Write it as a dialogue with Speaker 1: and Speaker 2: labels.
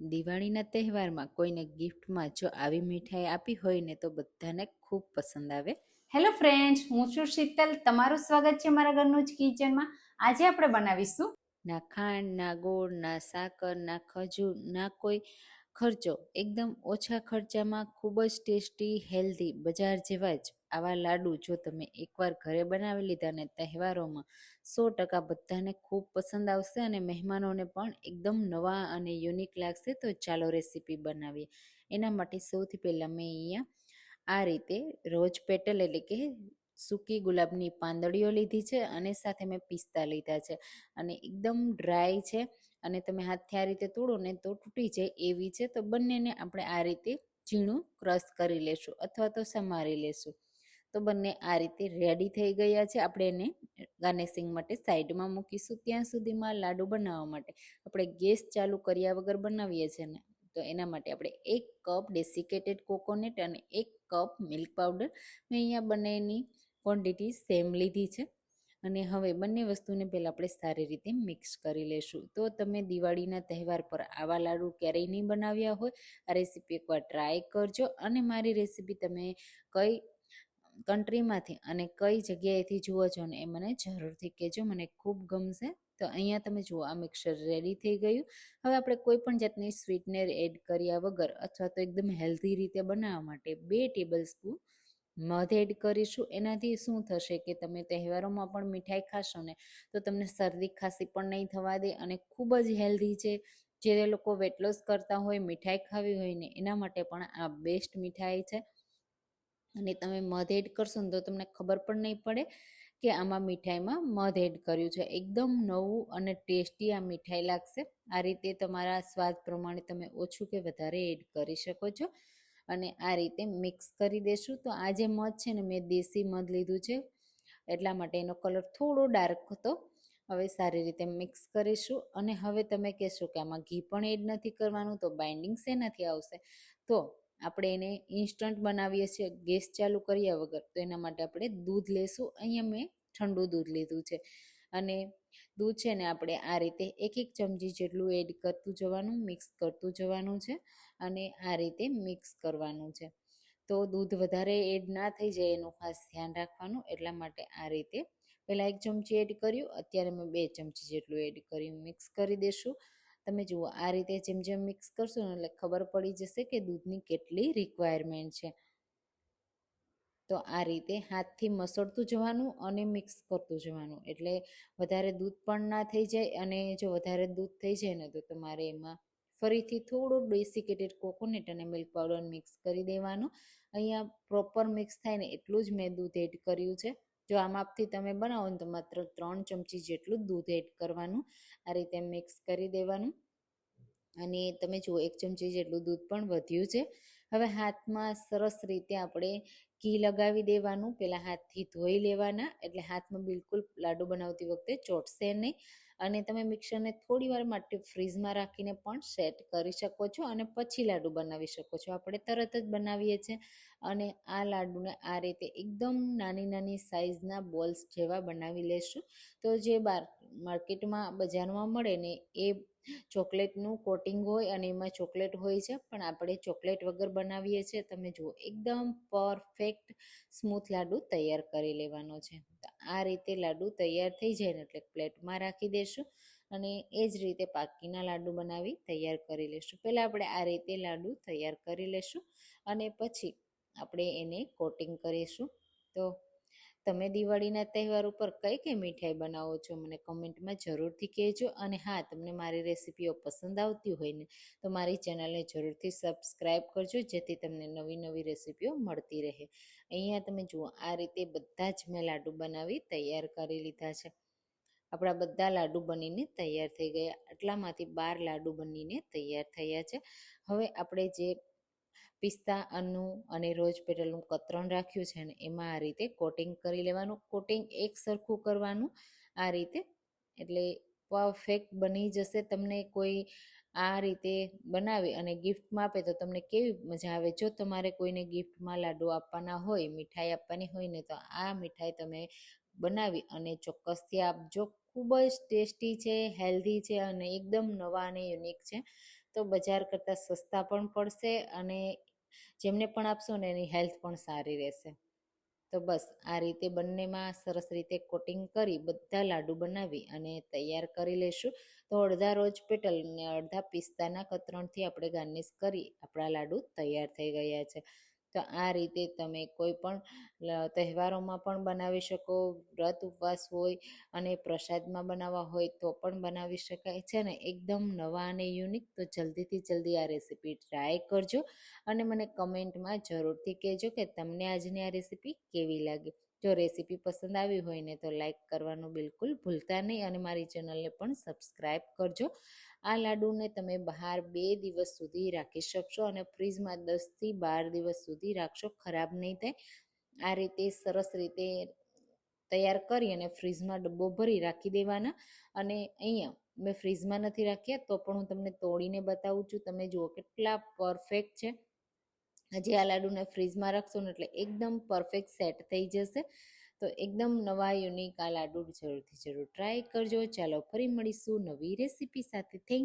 Speaker 1: દિવાળીના તહેવારમાં કોઈને ગિફ્ટમાં જો આવી મીઠાઈ આપી હોય ને તો બધાને ખૂબ પસંદ આવે.
Speaker 2: હેલો ફ્રેન્ડ્સ હું છું શીતલ. તમારું સ્વાગત છે મારા ઘરનું જ કિચનમાં આજે આપણે બનાવીશું.
Speaker 1: ના ખાંડ ના ગોળ ના સાકર ના ખજૂર ના કોઈ ખર્ચો. એકદમ ઓછા ખર્ચામાં ખૂબ જ ટેસ્ટી હેલ્ધી બજાર જેવા જ આવા લાડુ જો તમે એકવાર ઘરે બનાવી લીધા ને તહેવારોમાં, સો ટકા બધાને ખૂબ પસંદ આવશે અને મહેમાનોને પણ એકદમ નવા અને યુનિક લાગશે, તો ચાલો રેસીપી બનાવીએ. એના માટે સૌથી પહેલાં મેં અહીંયા આ રીતે રોજ પેટલ એટલે કે સૂકી ગુલાબની પાંદડીઓ લીધી છે અને સાથે મેં પિસ્તા લીધા છે. અને એકદમ ડ્રાય છે અને તમે હાથથી આ રીતે તોડો ને તો તૂટી જાય એવી છે, તો બંનેને આપણે આ રીતે ઝીણું ક્રશ કરી લેશું અથવા તો સમારી લેશું. તો બંને આ રીતે રેડી થઈ ગયા છે. આપણે એને ગાર્નિશિંગ માટે સાઈડમાં મૂકીશું ત્યાં સુધીમાં લાડુ બનાવવા માટે. આપણે ગેસ ચાલુ કર્યા વગર બનાવીએ છીએ ને, તો એના માટે આપણે એક કપ ડેસિકેટેડ કોકોનટ અને એક કપ મિલ્ક પાવડર મેં અહીંયા બંનેની ક્વોન્ટિટી સેમ લીધી છે. અને હવે બંને વસ્તુને પહેલાં આપણે સારી રીતે મિક્સ કરી લેશું. તો તમે દિવાળીના તહેવાર પર આવા લાડુ ક્યારેય નહીં બનાવ્યા હોય. આ રેસીપી એકવાર ટ્રાય કરજો અને મારી રેસીપી તમે કઈ કન્ટ્રીમાંથી અને કઈ જગ્યાએથી જુઓ છો ને એ મને જરૂરથી કહેજો. મને ખૂબ ગમશે. તો અહીંયા તમે જુઓ, આ મિક્સર રેડી થઈ ગયું. હવે આપણે કોઈ પણ જાતની સ્વીટનર એડ કર્યા વગર અથવા તો એકદમ હેલ્ધી રીતે બનાવવા માટે બે ટેબલ સ્પૂન મધ એડ કરીશું. એનાથી શું થશે કે તમે તહેવારોમાં પણ મીઠાઈ ખાશો ને તો તમને શરદી ખાંસી પણ નહીં થવા દે અને ખૂબ જ હેલ્ધી છે. જે લોકો વેટ લોસ કરતા હોય, મીઠાઈ ખાવી હોય ને એના માટે પણ આ બેસ્ટ મીઠાઈ છે. અને તમે મધ એડ કરશો ને તો તમને ખબર પણ નહીં પડે કે આમાં મીઠાઈમાં મધ એડ કર્યું છે. એકદમ નવું અને ટેસ્ટી આ મીઠાઈ લાગશે. આ રીતે તમારા સ્વાદ પ્રમાણે તમે ઓછું કે વધારે એડ કરી શકો છો. અને આ રીતે મિક્સ કરી દેશું. તો આ જે મધ છે ને મેં દેશી મધ લીધું છે, એટલા માટે એનો કલર થોડો ડાર્ક હતો. હવે સારી રીતે મિક્સ કરીશું. અને હવે તમે કહેશો કે આમાં ઘી પણ એડ નથી કરવાનું તો બાઇન્ડિંગ શેનાથી આવશે. તો આપણે એને ઇન્સ્ટન્ટ બનાવીએ છીએ, ગેસ ચાલુ કર્યા વગર, તો એના માટે આપણે દૂધ લેશું. અહીંયા મેં ઠંડુ દૂધ લીધું છે. અને દૂધ છે ને આપણે આ રીતે એક એક ચમચી જેટલું એડ કરતું જવાનું મિક્સ કરતું જવાનું છે અને આ રીતે મિક્સ કરવાનું છે. તો દૂધ વધારે એડ ના થઈ જાય એનું ખાસ ધ્યાન રાખવાનું, એટલા માટે આ રીતે પહેલાં એક ચમચી એડ કર્યું. અત્યારે મેં બે ચમચી જેટલું એડ કર્યું. મિક્સ કરી દેશું. તમે જુઓ, આ રીતે જેમ જેમ મિક્સ કરશો ને એટલે ખબર પડી જશે કે દૂધની કેટલી રિક્વાયરમેન્ટ છે. તો આ રીતે હાથથી મસળતું જવાનું અને મિક્સ કરતું જવાનું. એટલે વધારે દૂધ પણ ના થઈ જાય અને જો વધારે દૂધ થઈ જાય ને તો તમારે એમાં ફરીથી થોડું ડેસિકેટેડ કોકોનટ અને મિલ્ક પાવડર મિક્સ કરી દેવાનું. અહીંયા પ્રોપર મિક્સ થાય ને એટલું જ મેં દૂધ એડ કર્યું છે. જો આ માપથી તમે બનાવો ને તો માત્ર ત્રણ ચમચી જેટલું દૂધ એડ કરવાનું. આ રીતે મિક્સ કરી દેવાનું. અને તમે જુઓ, એક ચમચી જેટલું દૂધ પણ વધ્યું છે. હવે હાથમાં સરસ રીતે આપણે ઘી લગાવી દેવાનું. પહેલાં હાથથી ધોઈ લેવાના. એટલે હાથમાં બિલકુલ લાડુ બનાવતી વખતે ચોટશે નહીં. અને તમે મિક્સરને થોડી વાર માટે ફ્રીઝમાં રાખીને પણ સેટ કરી શકો છો અને પછી લાડુ બનાવી શકો છો. આપણે તરત જ બનાવીએ છીએ અને આ લાડુને આ રીતે એકદમ નાની નાની સાઇઝના બોલ્સ જેવા બનાવી લેશું. તો જે બાર માર્કેટમાં બજારમાં મળે ને એ ચોકલેટનું કોટિંગ હોય અને એમાં ચોકલેટ હોય છે, પણ આપણે ચોકલેટ વગર બનાવીએ છીએ, તમે જુઓ, એકદમ પરફેક્ટ સ્મૂથ લાડુ તૈયાર કરી લેવાનો છે. આ રીતે લાડુ તૈયાર થઈ જાય ને એટલે પ્લેટમાં રાખી દેશું અને એ જ રીતે પાકીના લાડુ બનાવી તૈયાર કરી લેશું. પહેલાં આપણે આ રીતે લાડુ તૈયાર કરી લેશું અને પછી આપણે એને કોટિંગ કરીશું. તો તમે દિવાળીના તહેવાર ઉપર કઈ કઈ મીઠાઈ બનાવો છો? મને કમેન્ટમાં જરૂરથી કહેજો. અને હા, તમને મારી રેસીપીઓ પસંદ આવતી હોય ને, તો મારી ચેનલને જરૂરથી સબસ્ક્રાઈબ કરજો, જેથી તમને નવી નવી રેસીપીઓ મળતી રહે. અહીંયા તમે જુઓ, આ રીતે બધા જ મેં લાડુ બનાવી તૈયાર કરી લીધા છે. આપણા બધા લાડુ બનીને તૈયાર થઈ ગયા. આટલામાંથી બાર લાડુ બનીને તૈયાર થયા છે. હવે આપણે જે પિસ્તા, અન્નું અને રોજ પેટલનું કતરણ રાખ્યું છે ને એમાં આ રીતે કોટિંગ કરી લેવાનું. કોટિંગ એક સરખું કરવાનું. આ રીતે એટલે પરફેક્ટ બની જશે તમને કોઈ આ રીતે બનાવી અને ગિફ્ટમાં આપે તો તમને કેવી મજા આવે. જો તમારે કોઈને ગિફ્ટમાં લાડુ આપવાના હોય, મીઠાઈ આપવાની હોય ને તો આ મીઠાઈ તમે બનાવી અને ચોક્કસથી આપજો ખૂબ જ ટેસ્ટી છે, હેલ્ધી છે અને એકદમ નવા અને યુનિક છે તો બજાર કરતાં સસ્તા પણ પડશે અને જેમને પણ આપશો ને એની હેલ્થ પણ સારી રહેશે. તો બસ, આ રીતે બંનેમાં સરસ રીતે કોટિંગ કરી બધા લાડુ બનાવી અને તૈયાર કરી લઈશું તો અડધા રોજ પેટલ ને અડધા પિસ્તાના કતરણથી આપણે ગાર્નિશ કરી આપણા લાડુ તૈયાર થઈ ગયા છે. તો આ રીતે તમે કોઈ પણ તહેવારોમાં પણ બનાવી શકો. વ્રત ઉપવાસ હોય અને પ્રસાદમાં બનાવવા હોય તો પણ બનાવી શકાય છે ને. એકદમ નવા અને યુનિક. તો જલ્દીથી જલ્દી આ રેસીપી ટ્રાય કરજો અને મને કમેન્ટમાં જરૂરથી કહેજો કે તમને આજની આ રેસીપી કેવી લાગી. જો રેસીપી પસંદ આવી હોય ને તો લાઈક કરવાનું બિલકુલ ભૂલતા નહીં અને મારી ચેનલને પણ સબસ્ક્રાઈબ કરજો. આ લાડુને તમે બહાર બે દિવસ સુધી રાખી શકશો અને ફ્રીજમાં દસથી બાર દિવસ સુધી રાખશો, ખરાબ નહીં થાય. આ રીતે સરસ રીતે તૈયાર કરી અને ફ્રીજમાં ડબ્બો ભરી રાખી દેવાના. અને અહીંયા મેં ફ્રીજમાં નથી રાખ્યા, તો પણ હું તમને તોડીને બતાવું છું. તમે જુઓ કેટલા પરફેક્ટ છે. હજી આ લાડુને ફ્રીજમાં રાખશો ને એટલે એકદમ પરફેક્ટ સેટ થઈ જશે. તો એકદમ નવા, યુનિક આ લાડુ જરૂરથી જરૂર ટ્રાય કરજો. ચાલો ફરી મળીશું નવી રેસીપી સાથે. થેન્ક